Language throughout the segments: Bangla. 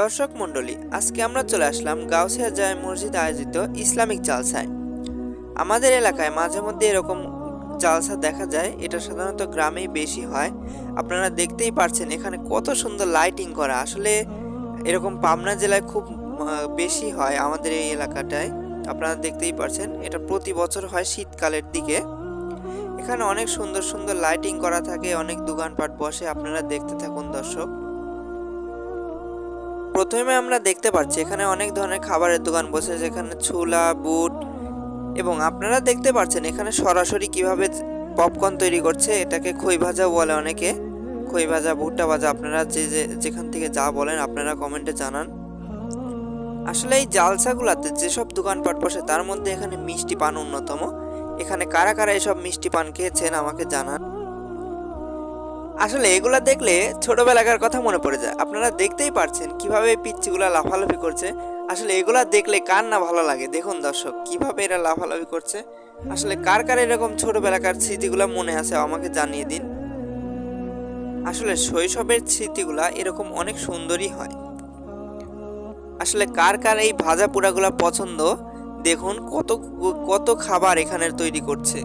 দর্শক মণ্ডলী, আজকে আমরা চলে আসলাম গাউসিয়া জায় মসজিদ আয়োজিত ইসলামিক জালসায়। আমাদের এলাকায় মাঝে মধ্যে এরকম জালসা দেখা যায়, এটা সাধারণত গ্রামেই বেশি হয়। আপনারা দেখতেই পারছেন এখানে কত সুন্দর লাইটিং করা। আসলে এরকম পাবনা জেলায় খুব বেশি হয় আমাদের এই এলাকাটায়। আপনারা দেখতেই পারছেন, এটা প্রতি বছর হয় শীতকালের দিকে। এখানে অনেক সুন্দর সুন্দর লাইটিং করা থাকে, অনেক দোকানপাট বসে, আপনারা দেখতে থাকুন দর্শক। প্রথমে আমরা দেখতে পাচ্ছি এখানে অনেক ধরনের খাবারের দোকান বসে, যেখানে ছোলা, বুট এবং আপনারা দেখতে পাচ্ছেন এখানে সরাসরি কীভাবে পপকর্ন তৈরি করছে, এটাকে খই ভাজা বলে অনেকে। খই ভাজা, ভুট্টা ভাজা, আপনারা যে যে, যেখান থেকে যা বলেন আপনারা কমেন্টে জানান। আসলে এই জালসাগুলাতে যেসব দোকানপাট বসে, তার মধ্যে এখানে মিষ্টি পান অন্যতম। এখানে কারা কারা এসব মিষ্টি পান খেয়েছেন আমাকে জানান। আসলে এগুলা দেখলে ছোটবেলাকার কথা মনে পড়ে যায়। আপনারা দেখতেই পারছেন কীভাবে এই পিচ্চিগুলা লাফালাফি করছে। আসলে এগুলা দেখলে কার না ভালো লাগে? দেখুন দর্শক, কীভাবে এরা লাফালাফি করছে। আসলে কার কার এরকম ছোটবেলাকার স্মৃতিগুলা মনে আছে আমাকে জানিয়ে দিন। আসলে শৈশবের স্মৃতিগুলা এরকম অনেক সুন্দরই হয়। আসলে কার কার এই ভাজা পোড়াগুলা পছন্দ? দেখুন কত কত খাবার এখানের তৈরি করছে।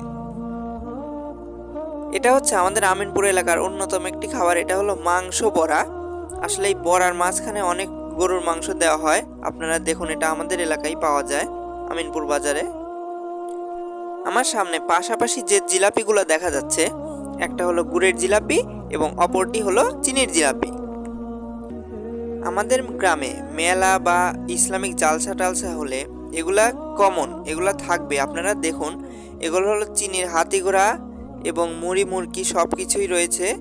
এটা হচ্ছে আমাদের আমিনপুর এলাকার অন্যতম একটি খাবার, এটা হলো মাংস বড়া। আসলে এই বড়ার মাঝখানে অনেক গরুর মাংস দেওয়া হয়। আপনারা দেখুন, এটা আমাদের এলাকায় পাওয়া যায়, আমিনপুর বাজারে। আমার সামনে পাশাপাশি যে জিলাপিগুলো দেখা যাচ্ছে, একটা হলো গুড়ের জিলাপি এবং অপরটি হলো চিনির জিলাপি। আমাদের গ্রামে মেলা বা ইসলামিক জালসা টালসা হলে এগুলা কমন এগুলা থাকবে। আপনারা দেখুন, এগুলো হলো চিনির হাতি ঘোড়া এবং মুড়ি মুরকি সব কিছুই রয়েছে।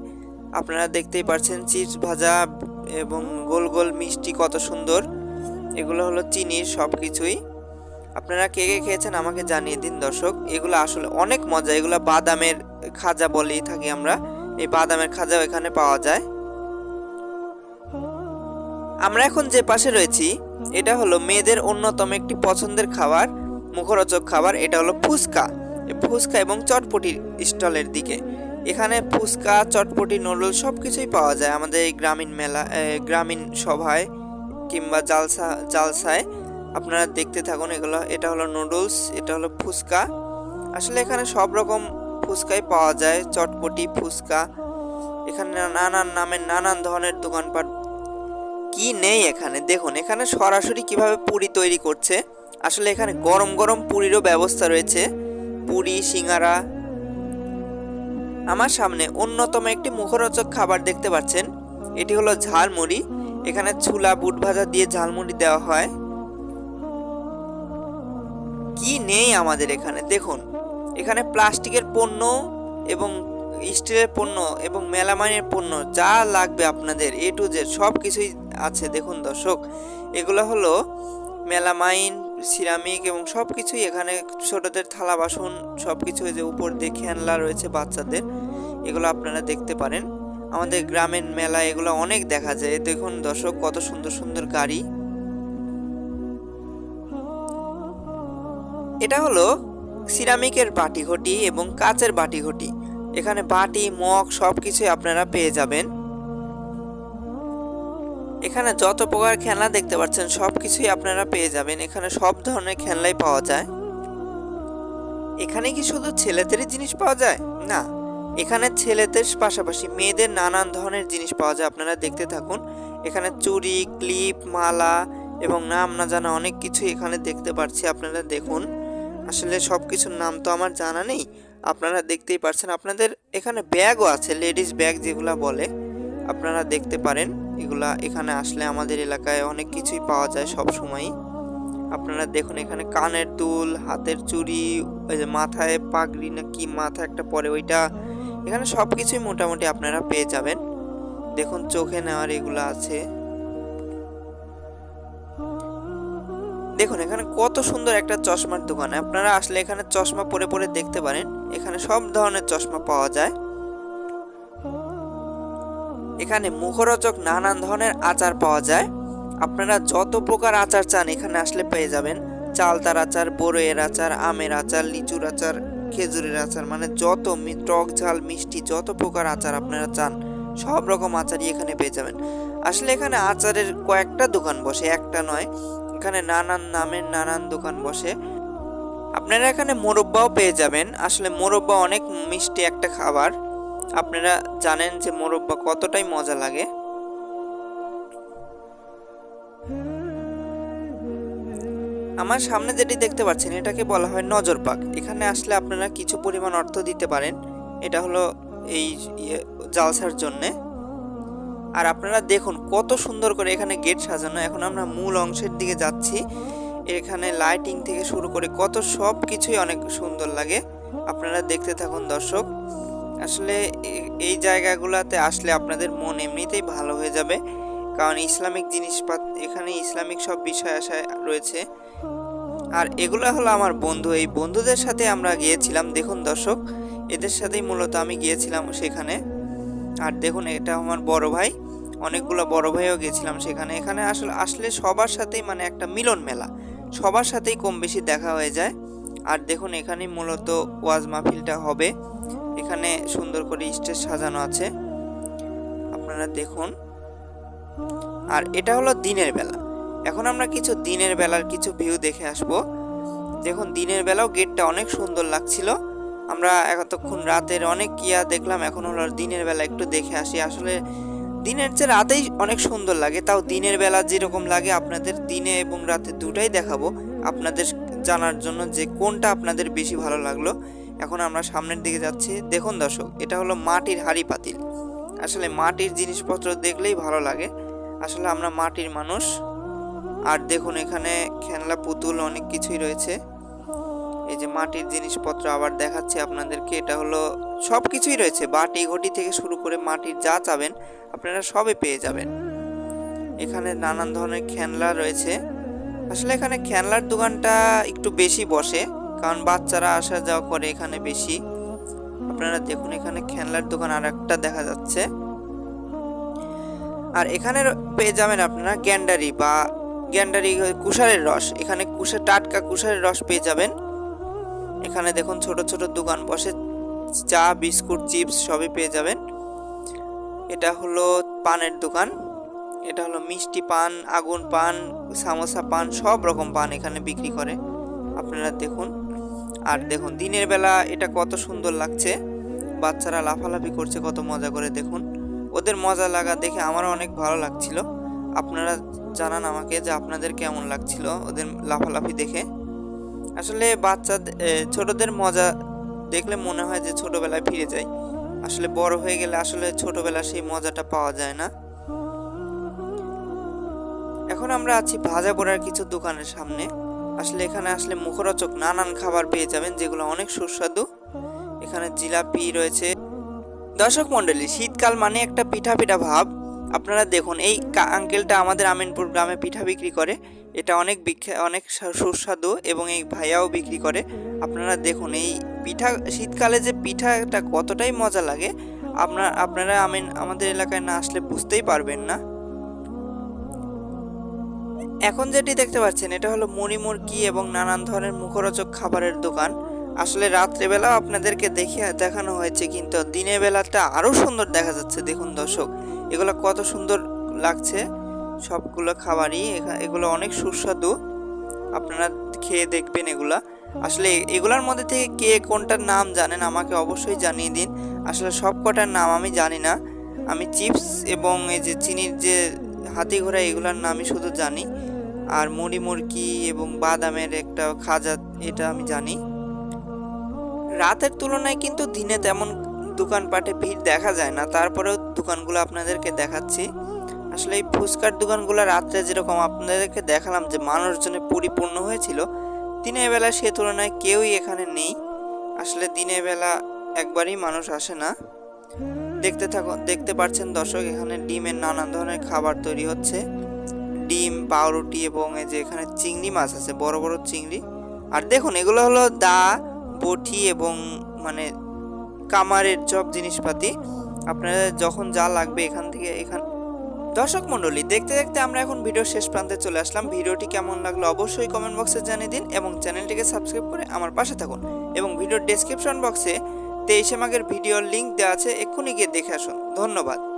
আপনারা দেখতেই পাচ্ছেন চিপস ভাজা এবং গোল গোল মিষ্টি কত সুন্দর। এগুলো হলো চিনির সব কিছুই। আপনারা কে কে খেয়েছেন আমাকে জানিয়ে দিন দর্শক। এগুলো আসলে অনেক মজা। এগুলো বাদামের খাজা বলেই থাকি আমরা। এই বাদামের খাজাও এখানে পাওয়া যায়। আমরা এখন যে পাশে রয়েছি, এটা হলো মেয়েদের অন্যতম একটি পছন্দের খাবার, মুখরোচক খাবার। এটা হলো ফুচকা। ফুচকা এবং চটপটির স্টলের দিকে। এখানে ফুচকা, চটপটি নুডল সব কিছুই পাওয়া যায় আমাদের এই গ্রামীণ মেলা গ্রামীণ সভায় কিংবা জালসা, জালসায়। আপনারা দেখতে থাকুন এগুলো। এটা হলো নুডলস, এটা হলো ফুচকা। আসলে এখানে সব রকম ফুচকাই পাওয়া যায়। চটপটি, ফুচকা। এখানে নানান নামের নানান ধরনের দোকানপাট। কি নেই এখানে? দেখুন, এখানে সরাসরি কীভাবে পুরি তৈরি করছে। আসলে এখানে গরম গরম পুরিরও ব্যবস্থা রয়েছে। পুরি, সিঙ্গারা। আমার সামনে অন্যতম একটি মুখরোচক খাবার দেখতে পাচ্ছেন। এটি হলো ঝালমুড়ি। এখানে ছুলা, বুট ভাজা দিয়ে ঝালমুড়ি দেওয়া হয়। কি নেই আমাদের এখানে? দেখুন, এখানে প্লাস্টিকের পণ্য এবং স্টিলের পণ্য এবং মেলামাইনের পণ্য যা লাগবে আপনাদের এ টু জেড সব কিছুই আছে। দেখুন দর্শক, এগুলো হলো মেলামাইন সিরামিক এবং সব কিছুই এখানে ছোটদের থালা বাসন সব কিছু যে উপর দিয়ে খেলনা রয়েছে বাচ্চাদের, এগুলো আপনারা দেখতে পারেন। আমাদের গ্রামের মেলা এগুলো অনেক দেখা যায়। দেখুন দর্শক, কত সুন্দর সুন্দর গাড়ি। এটা হলো সিরামিকের বাটি ঘটি এবং কাচের বাটি ঘটি এখানে বাটি, মগ সব কিছুই আপনারা পেয়ে যাবেন। এখানে যত প্রকার খেলনা দেখতে পাচ্ছেন সব কিছুই আপনারা পেয়ে যাবেন। এখানে সব ধরনের খেলনাই পাওয়া যায়। এখানে কি শুধু ছেলেদেরই জিনিস পাওয়া যায়? না, এখানে ছেলেদের পাশাপাশি মেয়েদের নানান ধরনের জিনিস পাওয়া যায়। আপনারা দেখতে থাকুন, এখানে চুড়ি, ক্লিপ, মালা এবং নাম না জানা অনেক কিছু এখানে দেখতে পাচ্ছি। আপনারা দেখুন, আসলে সব কিছুর নাম তো আমার জানা নেই। আপনারা দেখতেই পাচ্ছেন আপনাদের এখানে ব্যাগও আছে, লেডিস ব্যাগ যেগুলা বলে। আপনারা দেখতে পারেন। এগুলা এখানে আসলে আমাদের এলাকায় অনেক কিছুই পাওয়া যায় সব সময়ই আপনারা দেখুন এখানে কানের দুল, হাতের চুড়ি, ওই যে মাথায় পাগড়ি না কি মাথা একটা পরে ওইটা। এখানে সব কিছুই মোটামুটি আপনারা পেয়ে যাবেন। দেখুন চোখে নেওয়ার এগুলো আছে। দেখুন এখানে কত সুন্দর একটা চশমার দোকান। আপনারা আসলে এখানে চশমা পরে পরে দেখতে পারেন। এখানে সব ধরনের চশমা পাওয়া যায়। এখানে মুখরোচক নানান ধরনের আচার পাওয়া যায়। আপনারা যত প্রকার আচার চান এখানে আসলে পেয়ে যাবেন। চালতার আচার, বড়ইয়ের আচার, আমের আচার, লিচুর আচার, খেজুরের আচার মানে যত টক ঝাল, মিষ্টি, যত প্রকার আচার আপনারা চান, সব রকম আচারই এখানে পেয়ে যাবেন। আসলে এখানে আচারের কয়েকটা দোকান বসে, একটা নয়, এখানে নানান নামের নানান দোকান বসে। আপনারা এখানে মোরব্বাও পেয়ে যাবেন। আসলে মোরব্বা অনেক মিষ্টি একটা খাবার। আপনারা জানেন যে মোরব্বা কতটাই মজা লাগে। আমার সামনে যেটি দেখতে পাচ্ছেন, এটাকে বলা হয় নজর পাক। এখানে আসলে আপনারা কিছু পরিমাণ অর্থ দিতে পারেন। এটা হলো এই ইয়ে জালসার জন্যে। আর আপনারা দেখুন কত সুন্দর করে এখানে গেট সাজানো। এখন আমরা মূল অংশের দিকে যাচ্ছি। এখানে লাইটিং থেকে শুরু করে কত সব কিছুই অনেক সুন্দর লাগে। আপনারা দেখতে থাকুন দর্শক। আসলে এই জায়গাগুলোতে আসলে আপনাদের মন এমনিতেই ভালো হয়ে যাবে। কারণ ইসলামিক জিনিসপাত, এখানে ইসলামিক সব বিষয় আশায় রয়েছে। আর এগুলো হলো আমার বন্ধু। এই বন্ধুদের সাথে আমরা গিয়েছিলাম, দেখুন দর্শক, এদের সাথেই মূলত আমি গিয়েছিলাম সেখানে। আর দেখুন, এটা আমার বড় ভাই, অনেকগুলো বড় ভাইও গেছিলাম সেখানে। এখানে আসলে আসলে সবার সাথেই মানে একটা মিলন মেলা। সবার সাথেই কম বেশি দেখা হয়ে যায়। আর দেখুন, এখানেই মূলত ওয়াজ মাহফিলটা হবে। এখানে সুন্দর করে স্টেজ সাজানো আছে। আপনারা দেখুন। আর এটা হলো দিনের বেলা। এখন আমরা কিছু দিনের বেলার কিছু ভিউ দেখে আসব। দেখুন, দিনের বেলাও গেটটা অনেক সুন্দর লাগছিল। আমরা এতক্ষণ রাতের অনেক কিয়া দেখলাম, এখন হলো দিনের বেলা একটু দেখে আসি। আসলে দিনের চেয়ে রাতেই অনেক সুন্দর লাগে। তাও দিনের বেলা যেরকম লাগে, আপনাদের দিনে এবং রাতে দুটাই দেখাবো। আপনাদের জানার জন্য যে কোনটা আপনাদের বেশি ভালো লাগল। এখন আমরা সামনের দিকে যাচ্ছি। দেখুন দর্শক, এটা হলো মাটির হাঁড়ি পাতিল। আসলে মাটির জিনিসপত্র দেখলেই ভালো লাগে। আসলে আমরা মাটির মানুষ। আর দেখুন এখানে খেলনা, পুতুল অনেক কিছুই রয়েছে। এই যে মাটির জিনিসপত্র আবার দেখাচ্ছি আপনাদেরকে। এটা হলো সব কিছুই রয়েছে। বাটি, ঘটি থেকে শুরু করে মাটির যা চাবেন, আপনারা সবই পেয়ে যাবেন। এখানে নানান ধরনের খেলনা রয়েছে। আসলে এখানে খেলনার দোকানটা একটু বেশি বসে। কারণ বাচ্চারা আসা যাওয়া করে এখানে বেশি। আপনারা দেখুন এখানে খেলনার দোকান আর একটা দেখা যাচ্ছে। আর এখানে পেয়ে যাবেন আপনারা গ্যান্ডারি বা গ্যান্ডারি কুষারের রস। এখানে কুষার, টাটকা কুষারের রস পেয়ে যাবেন। এখানে দেখুন ছোট ছোট দোকান বসে চা, বিস্কুট, চিপস সবই পেয়ে যাবেন। এটা হলো পানের দোকান। এটা হলো মিষ্টি পান, আগুন পান, সামোসা পান, সব রকম পান এখানে বিক্রি করে। আপনারা দেখুন। আর দেখুন, দিনের বেলা এটা কত সুন্দর লাগছে। বাচ্চারা লাফালাফি করছে, কত মজা করে, দেখুন। ওদের মজা লাগা দেখে আমারও অনেক ভালো লাগছিল। আপনারা জানান আমাকে যে আপনাদের কেমন লাগছিল ওদের লাফালাফি দেখে। আসলে বাচ্চা ছোটদের মজা দেখলে মনে হয় যে ছোটবেলায় ফিরে যায় আসলে বড় হয়ে গেলে আসলে ছোটবেলা সেই মজাটা পাওয়া যায় না। এখন আমরা আছি ভাজা পোড়ার কিছু দোকানের সামনে। আসলে এখানে আসলে মুখরোচক নানান খাবার পেয়ে যাবেন, যেগুলো অনেক সুস্বাদু। এখানে জিলাপি রয়েছে। দর্শক মণ্ডলী, শীতকাল মানে একটা পিঠা পিঠা ভাব। আপনারা দেখুন, এই আঙ্কেলটা আমাদের আমিনপুর গ্রামে পিঠা বিক্রি করে। এটা অনেক বিখ্যা অনেক সুস্বাদু এবং এই ভাইয়াও বিক্রি করে। আপনারা দেখুন, এই পিঠা, শীতকালে যে পিঠাটা কতটাই মজা লাগে, আপনার আপনারা আমিন আমাদের এলাকায় না আসলে বুঝতেই পারবেন না। এখন যেটি দেখতে পাচ্ছেন, এটা হলো মুড়ি মুরকি এবং নানান ধরনের মুখরোচক খাবারের দোকান। আসলে রাত্রেবেলাও আপনাদেরকে দেখে দেখানো হয়েছে, কিন্তু দিনের বেলাটা আরও সুন্দর দেখা যাচ্ছে। দেখুন দর্শক, এগুলো কত সুন্দর লাগছে। সবগুলো খাবারই এগুলো অনেক সুস্বাদু। আপনারা খেয়ে দেখবেন এগুলা। আসলে এগুলার মধ্যে থেকে কে কোনটার নাম জানেন, আমাকে অবশ্যই জানিয়ে দিন। আসলে সব কটার নাম আমি জানি না। আমি চিপস এবং এই যে চিনির যে হাতি ঘোড়া, এগুলার নামই শুধু জানি। আর মুড়ি মুরকি এবং বাদামের একটা খাজা, এটা আমি জানি। রাতের তুলনায় কিন্তু দিনে তেমন দোকানপাটে ভিড় দেখা যায় না। তারপরেও দোকানগুলো আপনাদেরকে দেখাচ্ছি। আসলে এই ফুচকার দোকানগুলো রাত্রে যেরকম আপনাদেরকে দেখালাম যে মানুষজনে পরিপূর্ণ হয়েছিল, দিনের বেলা সে তুলনায় কেউই এখানে নেই। আসলে দিনের বেলা একবারই মানুষ আসে না। দেখতে থাকুন, দেখতে পাচ্ছেন দর্শক, এখানে ডিমের নানান ধরনের খাবার তৈরি হচ্ছে। ডিম, পাউরুটি এবং এই যে এখানে চিংড়ি মাছ আছে, বড় বড় চিংড়ি। আর দেখুন, এগুলো হলো দা, বটি এবং মানে কামারের সব জিনিসপাতি। আপনাদের যখন যা লাগবে এখান থেকে এখান দর্শক মণ্ডলী, দেখতে দেখতে আমরা এখন ভিডিওর শেষ প্রান্তে চলে আসলাম। ভিডিওটি কেমন লাগল অবশ্যই কমেন্ট বক্সে জানিয়ে দিন এবং চ্যানেলটিকে সাবস্ক্রাইব করে আমার পাশে থাকুন। এবং ভিডিওর ডেসক্রিপশন বক্সে তেইশে মাঘের ভিডিওর লিঙ্ক দেওয়া আছে, এক্ষুনি গিয়ে দেখে আসুন। ধন্যবাদ।